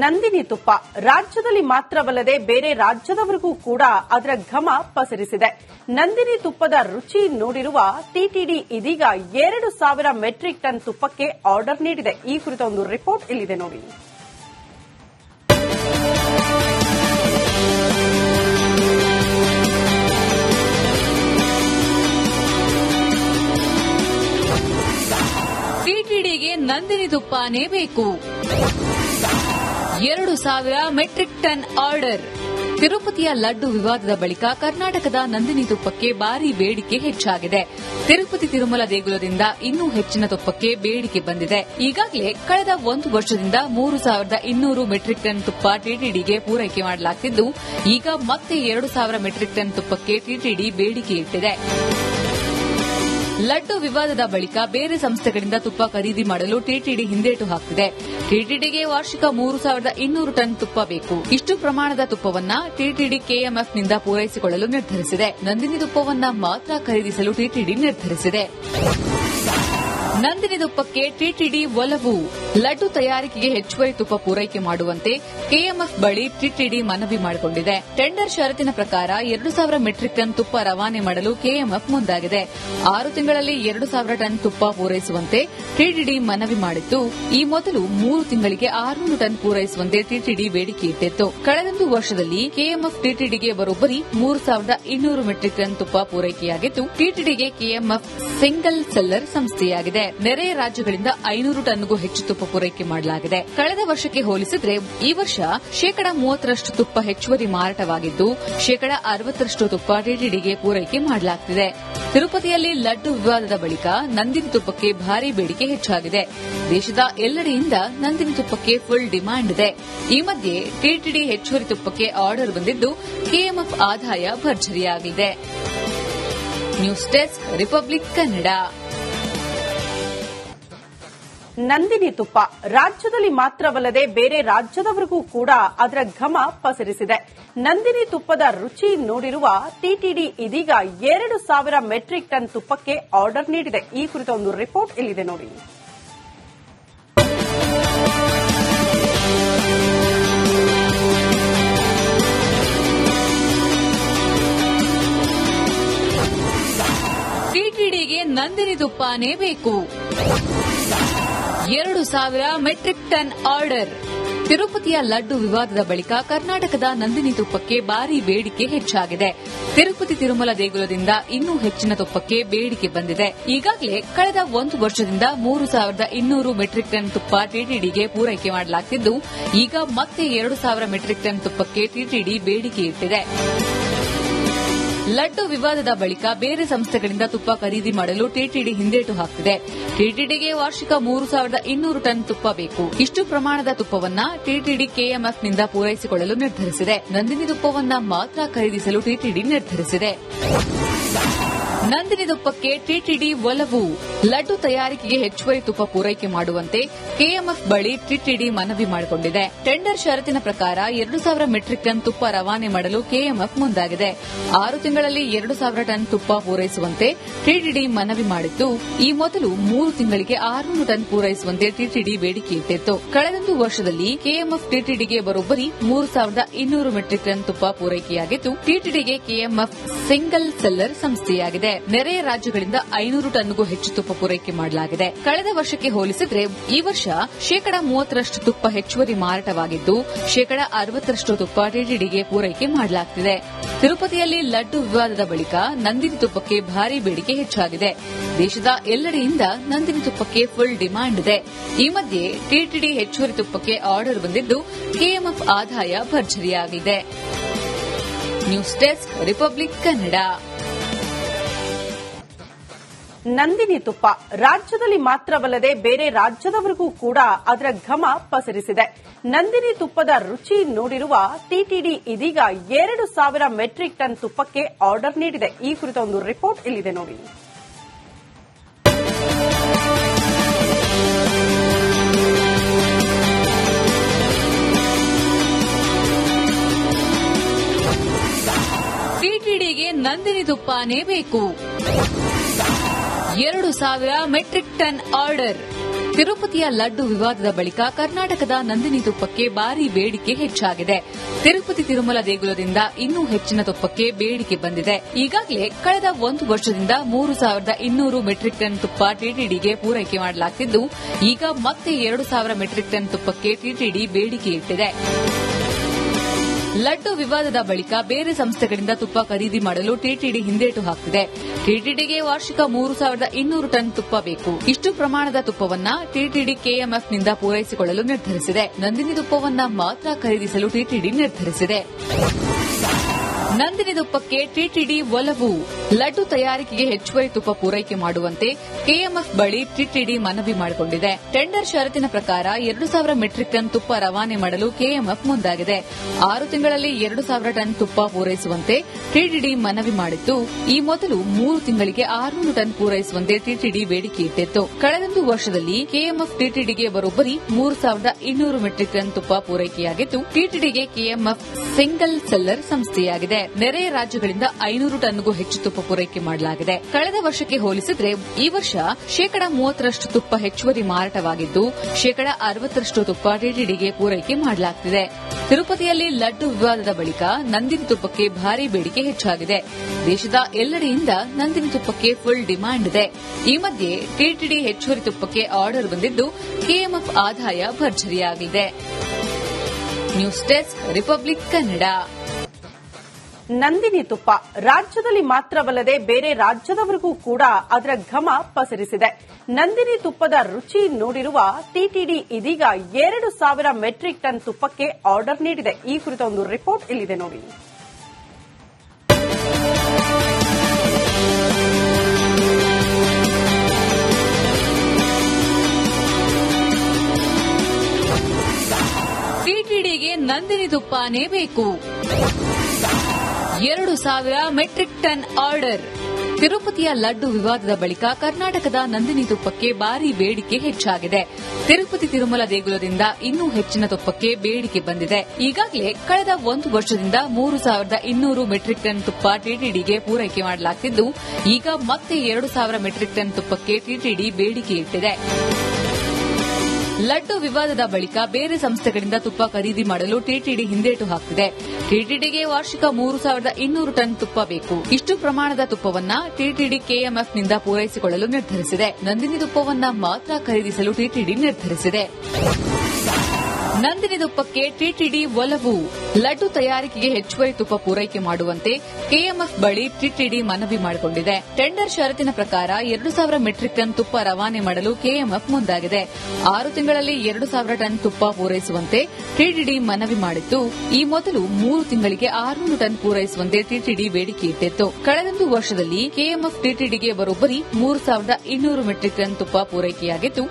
ನಂದಿನಿ ತುಪ್ಪ. ರಾಜ್ಯದಲ್ಲಿ ಮಾತ್ರವಲ್ಲದೆ ಬೇರೆ ರಾಜ್ಯದವರೆಗೂ ಕೂಡ ಅದರ ಘಮ ಪಸರಿಸಿದೆ. ನಂದಿನಿ ತುಪ್ಪದ ರುಚಿ ನೋಡಿರುವ ಟಿಟಿಡಿ ಇದೀಗ ಎರಡು ಸಾವಿರ ಮೆಟ್ರಿಕ್ ಟನ್ ತುಪ್ಪಕ್ಕೆ ಆರ್ಡರ್ ನೀಡಿದೆ. ಈ ಕುರಿತ ಒಂದು ರಿಪೋರ್ಟ್ ಇಲ್ಲಿದೆ ನೋಡಿ. ಟಿಟಿಡಿಗೆ ನಂದಿನಿ ತುಪ್ಪನೇ ಬೇಕು. ಎರಡು ಸಾವಿರ ಮೆಟ್ರಿಕ್ ಟನ್ ಆರ್ಡರ್. ತಿರುಪತಿಯ ಲಡ್ಡು ವಿವಾದದ ಬಳಿಕ ಕರ್ನಾಟಕದ ನಂದಿನಿ ತುಪ್ಪಕ್ಕೆ ಭಾರೀ ಬೇಡಿಕೆ ಹೆಚ್ಚಾಗಿದೆ. ತಿರುಪತಿ ತಿರುಮಲ ದೇಗುಲದಿಂದ ಇನ್ನೂ ಹೆಚ್ಚಿನ ತುಪ್ಪಕ್ಕೆ ಬೇಡಿಕೆ ಬಂದಿದೆ. ಈಗಾಗಲೇ ಕಳೆದ ಒಂದು ವರ್ಷದಿಂದ ಮೂರು ಸಾವಿರದ ಇನ್ನೂರು ಮೆಟ್ರಿಕ್ ಟನ್ ತುಪ್ಪ ಟಿಟಿಡಿಗೆ ಪೂರೈಕೆ ಮಾಡಲಾಗುತ್ತಿದ್ದು ಈಗ ಮತ್ತೆ ಎರಡು ಸಾವಿರ ಮೆಟ್ರಿಕ್ ಟನ್ ತುಪ್ಪಕ್ಕೆ ಟಿಟಿಡಿ ಬೇಡಿಕೆ ಇಟ್ಟಿದೆ. ಲಡ್ಡು ವಿವಾದದ ಬಳಿಕ ಬೇರೆ ಸಂಸ್ಥೆಗಳಿಂದ ತುಪ್ಪ ಖರೀದಿ ಮಾಡಲು ಟಿಟಿಡಿ ಹಿಂದೇಟು ಹಾಕಿದೆ. ಟಿಟಿಡಿಗೆ ವಾರ್ಷಿಕ ಮೂರು ಸಾವಿರದ ಇನ್ನೂರು ಟನ್ ತುಪ್ಪ ಬೇಕು. ಇಷ್ಟು ಪ್ರಮಾಣದ ತುಪ್ಪವನ್ನ ಟಿಟಿಡಿ ಕೆಎಂಎಫ್ನಿಂದ ಪೂರೈಸಿಕೊಳ್ಳಲು ನಿರ್ಧರಿಸಿದೆ. ನಂದಿನಿ ತುಪ್ಪವನ್ನ ಮಾತ್ರ ಖರೀದಿಸಲು ಟಿಟಿಡಿ ನಿರ್ಧರಿಸಿದೆ. ನಂದಿನಿ ತುಪ್ಪಕ್ಕೆ ಟಿಟಿಡಿ ಒಲವು. ಲಡ್ಡು ತಯಾರಿಕೆಗೆ ಹೆಚ್ಚುವರಿ ತುಪ್ಪ ಪೂರೈಕೆ ಮಾಡುವಂತೆ ಕೆಎಂಎಫ್ ಬಳಿ ಟಿಟಿಡಿ ಮನವಿ ಮಾಡಿಕೊಂಡಿದೆ. ಟೆಂಡರ್ ಷರತ್ತಿನ ಪ್ರಕಾರ ಎರಡು ಸಾವಿರ ಮೆಟ್ರಿಕ್ ಟನ್ ತುಪ್ಪ ರವಾನೆ ಮಾಡಲು ಕೆಎಂಎಫ್ ಮುಂದಾಗಿದೆ. ಆರು ತಿಂಗಳಲ್ಲಿ ಎರಡು ಸಾವಿರ ಟನ್ ತುಪ್ಪ ಪೂರೈಸುವಂತೆ ಟಿಟಿಡಿ ಮನವಿ ಮಾಡಿತ್ತು. ಈ ಮೊದಲು ಮೂರು ತಿಂಗಳಿಗೆ ಆರುನೂರು ಟನ್ ಪೂರೈಸುವಂತೆ ಟಿಟಿಡಿ ಬೇಡಿಕೆ ಇಟ್ಟಿತ್ತು. ಕಳೆದೊಂದು ವರ್ಷದಲ್ಲಿ ಕೆಎಂಎಫ್ ಟಿಟಿಡಿಗೆ ಬರೋಬ್ಬರಿ ಮೂರು ಸಾವಿರದ ಇನ್ನೂರು ಮೆಟ್ರಿಕ್ ಟನ್ ತುಪ್ಪ ಪೂರೈಕೆಯಾಗಿದ್ದು ಟಿಟಿಡಿಗೆ ಕೆಎಂಎಫ್ ಸಿಂಗಲ್ ಸೆಲ್ಲರ್ ಸಂಸ್ಥೆಯಾಗಿದೆ. ನೆರೆಯ ರಾಜ್ಯಗಳಿಂದ ಐನೂರು ಟನ್ಗೂ ಹೆಚ್ಚು ತುಪ್ಪ ಪೂರೈಕೆ ಮಾಡಲಾಗಿದೆ. ಕಳೆದ ವರ್ಷಕ್ಕೆ ಹೋಲಿಸಿದರೆ ಈ ವರ್ಷ ಶೇಕಡಾ ಮೂವತ್ತರಷ್ಟು ತುಪ್ಪ ಹೆಚ್ಚುವರಿ ಮಾರಾಟವಾಗಿದ್ದು, ಶೇಕಡ ಅರವತ್ತರಷ್ಟು ತುಪ್ಪ ಡಿಡಿಡಿಗೆ ಪೂರೈಕೆ ಮಾಡಲಾಗುತ್ತಿದೆ ತಿರುಪತಿಯಲ್ಲಿ ಲಡ್ಡು ವಿವಾದದ ಬಳಿಕ ನಂದಿನಿ ತುಪ್ಪಕ್ಕೆ ಭಾರಿ ಬೇಡಿಕೆ ಹೆಚ್ಚಾಗಿದೆ. ದೇಶದ ಎಲ್ಲೆಡೆಯಿಂದ ನಂದಿನಿ ತುಪ್ಪಕ್ಕೆ ಫುಲ್ ಡಿಮಾಂಡ್ ಇದೆ. ಈ ಮಧ್ಯೆ ಟಿಟಿಡಿ ಹೆಚ್ಚುವರಿ ತುಪ್ಪಕ್ಕೆ ಆರ್ಡರ್ ಬಂದಿದ್ದು ಕೆಎಂಎಫ್ ಆದಾಯ ಭರ್ಜರಿಯಾಗಲಿದೆ news desk, Republic Kannada. Nandini ತುಪ್ಪ. ರಾಜ್ಯದಲ್ಲಿ ಮಾತ್ರವಲ್ಲದೆ ಬೇರೆ ರಾಜ್ಯದವರೆಗೂ ಕೂಡ ಅದರ ಘಮ ಪಸರಿಸಿದೆ. ನಂದಿನಿ ತುಪ್ಪದ ರುಚಿ ನೋಡಿರುವ ಟಿಟಿಡಿ ಇದೀಗ ಎರಡು ಸಾವಿರ ಮೆಟ್ರಿಕ್ ಟನ್ ತುಪ್ಪಕ್ಕೆ ಆರ್ಡರ್ ನೀಡಿದೆ. ಈ ಕುರಿತ ಒಂದು ರಿಪೋರ್ಟ್ ಇಲ್ಲಿದೆ ನೋಡಿ. ಟಿಟಿಡಿಗೆ ನಂದಿನಿ ತುಪ್ಪನೇ ಬೇಕು. ಎರಡು ಸಾವಿರ ಮೆಟ್ರಿಕ್ ಟನ್ ಆರ್ಡರ್. ತಿರುಪತಿಯ ಲಡ್ಡು ವಿವಾದದ ಬಳಿಕ ಕರ್ನಾಟಕದ ನಂದಿನಿ ತುಪ್ಪಕ್ಕೆ ಭಾರಿ ಬೇಡಿಕೆ ಹೆಚ್ಚಾಗಿದೆ. ತಿರುಪತಿ ತಿರುಮಲ ದೇಗುಲದಿಂದ ಇನ್ನೂ ಹೆಚ್ಚಿನ ತುಪ್ಪಕ್ಕೆ ಬೇಡಿಕೆ ಬಂದಿದೆ. ಈಗಾಗಲೇ ಕಳೆದ ಒಂದು ವರ್ಷದಿಂದ ಮೂರು ಸಾವಿರದ ಇನ್ನೂರು ಮೆಟ್ರಿಕ್ ಟನ್ ತುಪ್ಪ ಟಿಟಿಡಿಗೆ ಪೂರೈಕೆ ಮಾಡಲಾಗುತ್ತಿದ್ದು ಈಗ ಮತ್ತೆ ಎರಡು ಸಾವಿರ ಮೆಟ್ರಿಕ್ ಟನ್ ತುಪ್ಪಕ್ಕೆ ಟಿಟಿಡಿ ಬೇಡಿಕೆ ಇಟ್ಟಿದೆ. ಲಡ್ಡು ವಿವಾದದ ಬಳಿಕ ಬೇರೆ ಸಂಸ್ಥೆಗಳಿಂದ ತುಪ್ಪ ಖರೀದಿ ಮಾಡಲು ಟಿಟಿಡಿ ಹಿಂದೇಟು ಹಾಕಿದೆ. ಟಿಟಿಡಿಗೆ ವಾರ್ಷಿಕ ಮೂರು ಸಾವಿರದ ಇನ್ನೂರು ಟನ್ ತುಪ್ಪ ಬೇಕು. ಇಷ್ಟು ಪ್ರಮಾಣದ ತುಪ್ಪವನ್ನ ಟಿಟಿಡಿ ಕೆಎಂಎಫ್ನಿಂದ ಪೂರೈಸಿಕೊಳ್ಳಲು ನಿರ್ಧರಿಸಿದೆ. ನಂದಿನಿ ತುಪ್ಪವನ್ನ ಮಾತ್ರ ಖರೀದಿಸಲು ಟಿಟಿಡಿ ನಿರ್ಧರಿಸಿದೆ. ನಂದಿನಿ ತುಪ್ಪಕ್ಕೆ ಟಿಟಿಡಿ ಒಲವು. ಲಡ್ಡು ತಯಾರಿಕೆಗೆ ಹೆಚ್ಚುವರಿ ತುಪ್ಪ ಪೂರೈಕೆ ಮಾಡುವಂತೆ ಕೆಎಂಎಫ್ ಬಳಿ ಟಿಟಿಡಿ ಮನವಿ ಮಾಡಿಕೊಂಡಿದೆ. ಟೆಂಡರ್ ಷರತ್ತಿನ ಪ್ರಕಾರ ಎರಡು ಸಾವಿರ ಮೆಟ್ರಿಕ್ ಟನ್ ತುಪ್ಪ ರವಾನೆ ಮಾಡಲು ಕೆಎಂಎಫ್ ಮುಂದಾಗಿದೆ. ಆರು ತಿಂಗಳಲ್ಲಿ ಎರಡು ಸಾವಿರ ಟನ್ ತುಪ್ಪ ಪೂರೈಸುವಂತೆ ಟಿಟಿಡಿ ಮನವಿ ಮಾಡಿದ್ದು, ಈ ಮೊದಲು ಮೂರು ತಿಂಗಳಿಗೆ ಆರುನೂರು ಟನ್ ಪೂರೈಸುವಂತೆ ಟಿಟಿಡಿ ಬೇಡಿಕೆ ಇಟ್ಟಿತ್ತು ಕಳೆದೊಂದು ವರ್ಷದಲ್ಲಿ ಕೆಎಂಎಫ್ ಟಿಟಿಡಿಗೆ ಬರೋಬ್ಬರಿ ಮೂರು ಸಾವಿರದ ಇನ್ನೂರು ಮೆಟ್ರಿಕ್ ಟನ್ ತುಪ್ಪ ಪೂರೈಕೆಯಾಗಿದ್ದು ಟಿಟಿಡಿಗೆ ಕೆಎಂಎಫ್ ಸಿಂಗಲ್ ಸೆಲ್ಲರ್ ಸಂಸ್ಥೆಯಾಗಿದೆ. ನೆರೆಯ ರಾಜ್ಯಗಳಿಂದ ಐನೂರು ಟನ್ಗೂ ಹೆಚ್ಚು ತುಪ್ಪ ಪೂರೈಕೆ ಮಾಡಲಾಗಿದೆ. ಕಳೆದ ವರ್ಷಕ್ಕೆ ಹೋಲಿಸಿದ್ರೆ, ಈ ವರ್ಷ ಶೇಕಡಾ ಮೂವತ್ತರಷ್ಟು ತುಪ್ಪ ಹೆಚ್ಚುವರಿ ಮಾರಾಟವಾಗಿದ್ದು, ಶೇಕಡಾ ಅರವತ್ತರಷ್ಟು ತುಪ್ಪ ಟಿಟಿಡಿಗೆ ಪೂರೈಕೆ ಮಾಡಲಾಗುತ್ತಿದೆ ತಿರುಪತಿಯಲ್ಲಿ ಲಡ್ಡು ವಿವಾದದ ಬಳಿಕ ನಂದಿನಿ ತುಪ್ಪಕ್ಕೆ ಭಾರಿ ಬೇಡಿಕೆ ಹೆಚ್ಚಾಗಿದೆ. ದೇಶದ ಎಲ್ಲೆಡೆಯಿಂದ ನಂದಿನಿ ತುಪ್ಪಕ್ಕೆ ಫುಲ್ ಡಿಮಾಂಡ್ ಇದೆ. ಈ ಮಧ್ಯೆ ಟಿಟಿಡಿ ಹೆಚ್ಚುವರಿ ತುಪ್ಪಕ್ಕೆ ಆರ್ಡರ್ ಬಂದಿದ್ದು ಕೆಎಂಎಫ್ ಆದಾಯ ಭರ್ಜರಿಯಾಗಿದೆ. News desk Republic Kannada. Nandini ತುಪ್ಪ. ರಾಜ್ಯದಲ್ಲಿ ಮಾತ್ರವಲ್ಲದೆ ಬೇರೆ ರಾಜ್ಯದವರೆಗೂ ಕೂಡ ಅದರ ಘಮ ಪಸರಿಸಿದೆ. ನಂದಿನಿ ತುಪ್ಪದ ರುಚಿ ನೋಡಿರುವ ಟಿಟಿಡಿ ಇದೀಗ ಎರಡು ಸಾವಿರ ಮೆಟ್ರಿಕ್ ಟನ್ ತುಪ್ಪಕ್ಕೆ ಆರ್ಡರ್ ನೀಡಿದೆ. ಈ ಕುರಿತ ಒಂದು ರಿಪೋರ್ಟ್ ಇಲ್ಲಿದೆ ನೋಡಿ. ಟಿಟಿಡಿಗೆ ನಂದಿನಿ ತುಪ್ಪನೇ ಬೇಕು. ಎರಡು ಸಾವಿರ ಮೆಟ್ರಿಕ್ ಟನ್ ಆರ್ಡರ್. ತಿರುಪತಿಯ ಲಡ್ಡು ವಿವಾದದ ಬಳಿಕ ಕರ್ನಾಟಕದ ನಂದಿನಿ ತುಪ್ಪಕ್ಕೆ ಭಾರೀ ಬೇಡಿಕೆ ಹೆಚ್ಚಾಗಿದೆ. ತಿರುಪತಿ ತಿರುಮಲ ದೇಗುಲದಿಂದ ಇನ್ನೂ ಹೆಚ್ಚಿನ ತುಪ್ಪಕ್ಕೆ ಬೇಡಿಕೆ ಬಂದಿದೆ. ಈಗಾಗಲೇ ಕಳೆದ ಒಂದು ವರ್ಷದಿಂದ ಮೂರು ಸಾವಿರದ ಇನ್ನೂರು ಮೆಟ್ರಿಕ್ ಟನ್ ತುಪ್ಪ ಟಿಟಿಡಿಗೆ ಪೂರೈಕೆ ಮಾಡಲಾಗ್ತಿದ್ದು, ಈಗ ಮತ್ತೆ ಎರಡು ಸಾವಿರ ಮೆಟ್ರಿಕ್ ಟನ್ ತುಪ್ಪಕ್ಕೆ ಟಿಟಿಡಿ ಬೇಡಿಕೆ ಇಟ್ಟಿದೆ. ಲಡ್ಡು ವಿವಾದದ ಬಳಿಕ ಬೇರೆ ಸಂಸ್ಥೆಗಳಿಂದ ತುಪ್ಪ ಖರೀದಿ ಮಾಡಲು ಟಿಟಿಡಿ ಹಿಂದೇಟು ಹಾಕ್ತಿದೆ ಟಿಟಿಡಿಗೆ ವಾರ್ಷಿಕ ಮೂರು ಸಾವಿರದ ಇನ್ನೂರು ಟನ್ ತುಪ್ಪ ಬೇಕು. ಇಷ್ಟು ಪ್ರಮಾಣದ ತುಪ್ಪವನ್ನ ಟಿಟಿಡಿ ಕೆಎಂಎಫ್ನಿಂದ ಪೂರೈಸಿಕೊಳ್ಳಲು ನಿರ್ಧರಿಸಿದೆ. ನಂದಿನಿ ತುಪ್ಪವನ್ನ ಮಾತ್ರ ಖರೀದಿಸಲು ಟಿಟಿಡಿ ನಿರ್ಧರಿಸಿದೆ. ನಂದಿನಿ ತುಪ್ಪಕ್ಕೆ ಟಿಟಿಡಿ ಒಲವು. ಲಡ್ಡು ತಯಾರಿಕೆಗೆ ಹೆಚ್ಚುವರಿ ತುಪ್ಪ ಪೂರೈಕೆ ಮಾಡುವಂತೆ ಕೆಎಂಎಫ್ ಬಳಿ ಟಿಟಿಡಿ ಮನವಿ ಮಾಡಿಕೊಂಡಿದೆ. ಟೆಂಡರ್ ಷರತ್ತಿನ ಪ್ರಕಾರ ಎರಡು ಸಾವಿರ ಮೆಟ್ರಿಕ್ ಟನ್ ತುಪ್ಪ ರವಾನೆ ಮಾಡಲು ಕೆಎಂಎಫ್ ಮುಂದಾಗಿದೆ. ಆರು ತಿಂಗಳಲ್ಲಿ ಎರಡು ಸಾವಿರ ಟನ್ ತುಪ್ಪ ಪೂರೈಸುವಂತೆ ಟಿಟಿಡಿ ಮನವಿ ಮಾಡಿದ್ದು, ಈ ಮೊದಲು ಮೂರು ತಿಂಗಳಿಗೆ ಆರುನೂರು ಟನ್ ಪೂರೈಸುವಂತೆ ಟಿಟಿಡಿ ಬೇಡಿಕೆ ಇಟ್ಟಿತ್ತು. ಕಳೆದೊಂದು ವರ್ಷದಲ್ಲಿ ಕೆಎಂಎಫ್ ಟಿಟಿಡಿಗೆ ಬರೋಬ್ಬರಿ ಮೂರು ಸಾವಿರದ ಇನ್ನೂರು ಮೆಟ್ರಿಕ್ ಟನ್ ತುಪ್ಪ ಪೂರೈಕೆಯಾಗಿದ್ದು ಟಿಟಿಡಿಗೆ ಕೆಎಂಎಫ್ ಸಿಂಗಲ್ ಸೆಲ್ಲರ್ ಸಂಸ್ಥೆಯಾಗಿದೆ. ನೆರೆಯ ರಾಜ್ಯಗಳಿಂದ ಐನೂರು ಟನ್ಗೂ ಹೆಚ್ಚು ತುಪ್ಪ ಪೂರೈಕೆ ಮಾಡಲಾಗಿದೆ. ಕಳೆದ ವರ್ಷಕ್ಕೆ ಹೋಲಿಸಿದ್ರೆ ಈ ವರ್ಷ ಶೇಕಡಾ ಮೂವತ್ತರಷ್ಟು ತುಪ್ಪ ಹೆಚ್ಚುವರಿ ಮಾರಾಟವಾಗಿದ್ದು, ಶೇಕಡಾ ಅರವತ್ತರಷ್ಟು ತುಪ್ಪ ಟಿಟಿಡಿಗೆ ಪೂರೈಕೆ ಮಾಡಲಾಗುತ್ತಿದೆ ತಿರುಪತಿಯಲ್ಲಿ ಲಡ್ಡು ವಿವಾದದ ಬಳಿಕ ನಂದಿನಿ ತುಪ್ಪಕ್ಕೆ ಭಾರಿ ಬೇಡಿಕೆ ಹೆಚ್ಚಾಗಿದೆ. ದೇಶದ ಎಲ್ಲೆಡೆಯಿಂದ ನಂದಿನಿ ತುಪ್ಪಕ್ಕೆ ಫುಲ್ ಡಿಮ್ಯಾಂಡ್ ಇದೆ. ಈ ಮಧ್ಯೆ ಟಿಟಿಡಿ ಹೆಚ್ಚುವರಿ ತುಪ್ಪಕ್ಕೆ ಆರ್ಡರ್ ಬಂದಿದ್ದು ಕೆಎಂಎಫ್ ಆದಾಯ ಭರ್ಜರಿಯಾಗಿದೆ. News desk Republic Kannada. Nandini ತುಪ್ಪ. ರಾಜ್ಯದಲ್ಲಿ ಮಾತ್ರವಲ್ಲದೆ ಬೇರೆ ರಾಜ್ಯದವರಿಗೂ ಕೂಡ ಅದರ ಘಮ ಪಸರಿಸಿದೆ. ನಂದಿನಿ ತುಪ್ಪದ ರುಚಿ ನೋಡಿರುವ ಟಿಟಿಡಿ ಇದೀಗ ಎರಡು ಸಾವಿರ ಮೆಟ್ರಿಕ್ ಟನ್ ತುಪ್ಪಕ್ಕೆ ಆರ್ಡರ್ ನೀಡಿದೆ. ಈ ಕುರಿತ ಒಂದು ರಿಪೋರ್ಟ್ ಇಲ್ಲಿದೆ ನೋಡಿ. ಟಿಟಿಡಿಗೆ ನಂದಿನಿ ತುಪ್ಪನೇ ಬೇಕು. ಎರಡು ಸಾವಿರ ಮೆಟ್ರಿಕ್ ಟನ್ ಆರ್ಡರ್. ತಿರುಪತಿಯ ಲಡ್ಡು ವಿವಾದದ ಬಳಿಕ ಕರ್ನಾಟಕದ ನಂದಿನಿ ತುಪ್ಪಕ್ಕೆ ಭಾರೀ ಬೇಡಿಕೆ ಹೆಚ್ಚಾಗಿದೆ. ತಿರುಪತಿ ತಿರುಮಲ ದೇಗುಲದಿಂದ ಇನ್ನೂ ಹೆಚ್ಚಿನ ತುಪ್ಪಕ್ಕೆ ಬೇಡಿಕೆ ಬಂದಿದೆ. ಈಗಾಗಲೇ ಕಳೆದ ಒಂದು ವರ್ಷದಿಂದ ಮೂರು ಸಾವಿರದ ಇನ್ನೂರು ಮೆಟ್ರಿಕ್ ಟನ್ ತುಪ್ಪ ಟಿಟಿಡಿಗೆ ಪೂರೈಕೆ ಮಾಡಲಾಗುತ್ತಿದ್ದು ಈಗ ಮತ್ತೆ ಎರಡು ಸಾವಿರ ಮೆಟ್ರಿಕ್ ಟನ್ ತುಪ್ಪಕ್ಕೆ ಟಿಟಿಡಿ ಬೇಡಿಕೆ ಇಟ್ಟಿದೆ. ಲಡ್ಡು ವಿವಾದದ ಬಳಿಕ ಬೇರೆ ಸಂಸ್ಥೆಗಳಿಂದ ತುಪ್ಪ ಖರೀದಿ ಮಾಡಲು ಟಿಟಿಡಿ ಹಿಂದೇಟು ಹಾಕಿದೆ. ಟಿಟಿಡಿಗೆ ವಾರ್ಷಿಕ ಮೂರು ಸಾವಿರದ ಇನ್ನೂರು ಟನ್ ತುಪ್ಪ ಬೇಕು. ಇಷ್ಟು ಪ್ರಮಾಣದ ತುಪ್ಪವನ್ನ ಟಿಟಿಡಿ ಕೆಎಂಎಫ್ನಿಂದ ಪೂರೈಸಿಕೊಳ್ಳಲು ನಿರ್ಧರಿಸಿದೆ. ನಂದಿನಿ ತುಪ್ಪವನ್ನ ಮಾತ್ರ ಖರೀದಿಸಲು ಟಿಟಿಡಿ ನಿರ್ಧರಿಸಿದೆ. ನಂದಿನಿ ತುಪ್ಪಕ್ಕೆ ಟಿಟಿಡಿ ಒಲವು. ಲಡ್ಡು ತಯಾರಿಕೆಗೆ ಹೆಚ್ಚುವರಿ ತುಪ್ಪ ಪೂರೈಕೆ ಮಾಡುವಂತೆ ಕೆಎಂಎಫ್ ಬಳಿ ಟಿಟಿಡಿ ಮನವಿ ಮಾಡಿಕೊಂಡಿದೆ. ಟೆಂಡರ್ ಷರತ್ತಿನ ಪ್ರಕಾರ ಎರಡು ಸಾವಿರ ಮೆಟ್ರಿಕ್ ಟನ್ ತುಪ್ಪ ರವಾನೆ ಮಾಡಲು ಕೆಎಂಎಫ್ ಮುಂದಾಗಿದೆ. ಆರು ತಿಂಗಳಲ್ಲಿ ಎರಡು ಸಾವಿರ ಟನ್ ತುಪ್ಪ ಪೂರೈಸುವಂತೆ ಟಿಟಿಡಿ ಮನವಿ ಮಾಡಿದ್ದು ಈ ಮೊದಲು ಮೂರು ತಿಂಗಳಿಗೆ ಆರುನೂರು ಟನ್ ಪೂರೈಸುವಂತೆ ಟಿಟಿಡಿ ಬೇಡಿಕೆ ಇಟ್ಟಿತ್ತು. ಕಳೆದೊಂದು ವರ್ಷದಲ್ಲಿ ಕೆಎಂಎಫ್ ಟಿಟಿಡಿಗೆ ಬರೋಬ್ಬರಿ ಮೂರು ಸಾವಿರದ ಇನ್ನೂರು ಮೆಟ್ರಿಕ್ ಟನ್ ತುಪ್ಪ ಪೂರೈಕೆಯಾಗಿದ್ದು